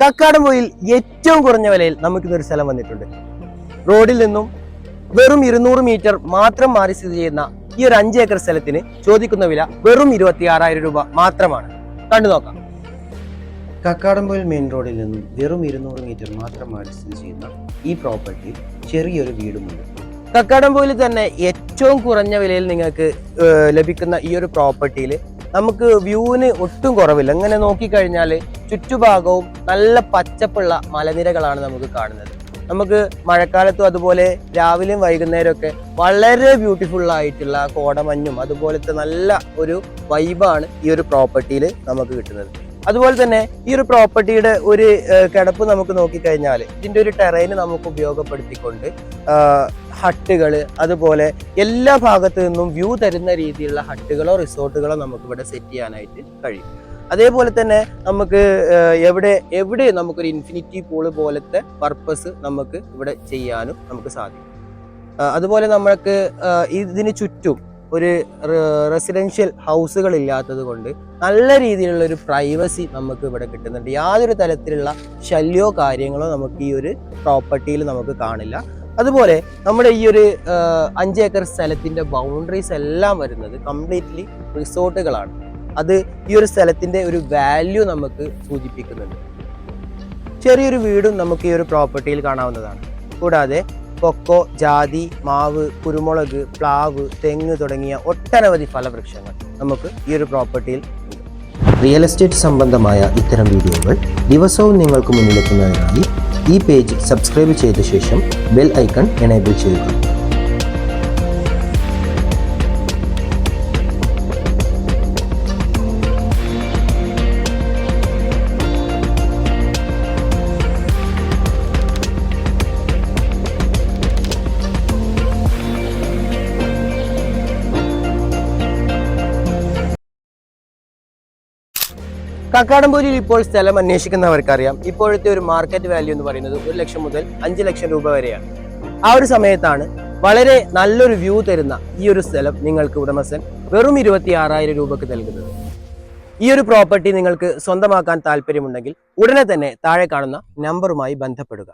കക്കാടംപൊയിൽ ഏറ്റവും കുറഞ്ഞ വിലയിൽ നമുക്കിന്നൊരു സ്ഥലം വന്നിട്ടുണ്ട്. റോഡിൽ നിന്നും വെറും ഇരുന്നൂറ് മീറ്റർ മാത്രം മാറി സ്ഥിതി ചെയ്യുന്ന ഈ ഒരു അഞ്ച് ഏക്കർ സ്ഥലത്തിന് ചോദിക്കുന്ന വില വെറും ഇരുപത്തി ആറായിരം രൂപ മാത്രമാണ്. കണ്ടു നോക്കാം. കക്കാടംപൊയിൽ മെയിൻ റോഡിൽ നിന്നും വെറും ഇരുന്നൂറ് മീറ്റർ മാത്രം മാറി സ്ഥിതി ചെയ്യുന്ന ഈ പ്രോപ്പർട്ടിയിൽ ചെറിയൊരു വീടുമുണ്ട്. കക്കാടംപൊയിൽ തന്നെ ഏറ്റവും കുറഞ്ഞ വിലയിൽ നിങ്ങൾക്ക് ലഭിക്കുന്ന ഈ ഒരു പ്രോപ്പർട്ടിയിൽ നമുക്ക് വ്യൂവിന് ഒട്ടും കുറവില്ല. ഇങ്ങനെ നോക്കിക്കഴിഞ്ഞാൽ ചുറ്റുഭാഗവും നല്ല പച്ചപ്പുള്ള മലനിരകളാണ് നമുക്ക് കാണുന്നത്. നമുക്ക് മഴക്കാലത്തും അതുപോലെ രാവിലെയും വൈകുന്നേരമൊക്കെ വളരെ ബ്യൂട്ടിഫുൾ ആയിട്ടുള്ള കോടമഞ്ഞും അതുപോലത്തെ നല്ല ഒരു വൈബാണ് ഈ ഒരു പ്രോപ്പർട്ടിയിൽ നമുക്ക് കിട്ടുന്നത്. അതുപോലെ തന്നെ ഈ ഒരു പ്രോപ്പർട്ടിയുടെ ഒരു കിടപ്പ് നമുക്ക് നോക്കിക്കഴിഞ്ഞാൽ ഇതിന്റെ ഒരു ടെറൈന് നമുക്ക് ഉപയോഗപ്പെടുത്തിക്കൊണ്ട് ഹട്ടുകൾ അതുപോലെ എല്ലാ ഭാഗത്തു നിന്നും വ്യൂ തരുന്ന രീതിയിലുള്ള ഹട്ടുകളോ റിസോർട്ടുകളോ നമുക്കിവിടെ സെറ്റ് ചെയ്യാനായിട്ട് കഴിയും. അതേപോലെ തന്നെ നമുക്ക് എവിടെ എവിടെ നമുക്കൊരു ഇൻഫിനിറ്റി പൂൾ പോലത്തെ പർപ്പസ് നമുക്ക് ഇവിടെ ചെയ്യാനും നമുക്ക് സാധിക്കും. അതുപോലെ നമ്മൾക്ക് ആ, ഇതിന് ചുറ്റും ഒരു റെസിഡൻഷ്യൽ ഹൗസുകൾ ഇല്ലാത്തത് കൊണ്ട് നല്ല രീതിയിലുള്ള ഒരു പ്രൈവസി നമുക്ക് ഇവിടെ കിട്ടുന്നുണ്ട്. യാതൊരു തരത്തിലുള്ള ശല്യോ കാര്യങ്ങളോ നമുക്ക് ഈ ഒരു പ്രോപ്പർട്ടിയിൽ നമുക്ക് കാണില്ല. അതുപോലെ നമ്മുടെ ഈ ഒരു അഞ്ച് ഏക്കർ സ്ഥലത്തിന്റെ ബൗണ്ടറീസ് എല്ലാം വരുന്നത് കംപ്ലീറ്റ്ലി റിസോർട്ടുകളാണ്. അത് ഈ ഒരു സ്ഥലത്തിന്റെ ഒരു വാല്യൂ നമുക്ക് സൂചിപ്പിക്കുന്നുണ്ട്. ചെറിയൊരു വീടും നമുക്ക് ഈ ഒരു പ്രോപ്പർട്ടിയിൽ കാണാവുന്നതാണ്. കൂടാതെ കൊക്കോ ജാതി മാവ് കുരുമുളക് പ്ലാവ് തെങ്ങ് തുടങ്ങിയ ഒട്ടനവധി ഫലവൃക്ഷങ്ങൾ നമുക്ക് ഈ ഒരു പ്രോപ്പർട്ടിയിൽ റിയൽ എസ്റ്റേറ്റ് സംബന്ധമായ ഇത്തരം വീഡിയോകൾ ദിവസവും നിങ്ങൾക്ക് മുന്നിലെത്തുന്നതിനായി ഈ പേജ് സബ്സ്ക്രൈബ് ചെയ്ത ശേഷം ബെൽ ഐക്കൺ എനേബിൾ ചെയ്യുക. കക്കാടംപൊരിയിൽ ഇപ്പോൾ സ്ഥലം അന്വേഷിക്കുന്നവർക്കറിയാം. ഇപ്പോഴത്തെ ഒരു മാർക്കറ്റ് വാല്യൂ എന്ന് പറയുന്നത് ഒരു ലക്ഷം മുതൽ അഞ്ച് ലക്ഷം രൂപ വരെയാണ്. ആ ഒരു സമയത്താണ് വളരെ നല്ലൊരു വ്യൂ തരുന്ന ഈ ഒരു സ്ഥലം നിങ്ങൾക്ക് ഉടമസ്ഥൻ വെറും ഇരുപത്തി ആറായിരം രൂപക്ക് നൽകുന്നത്. ഈ ഒരു പ്രോപ്പർട്ടി നിങ്ങൾക്ക് സ്വന്തമാക്കാൻ താല്പര്യമുണ്ടെങ്കിൽ ഉടനെ തന്നെ താഴെ കാണുന്ന നമ്പറുമായി ബന്ധപ്പെടുക.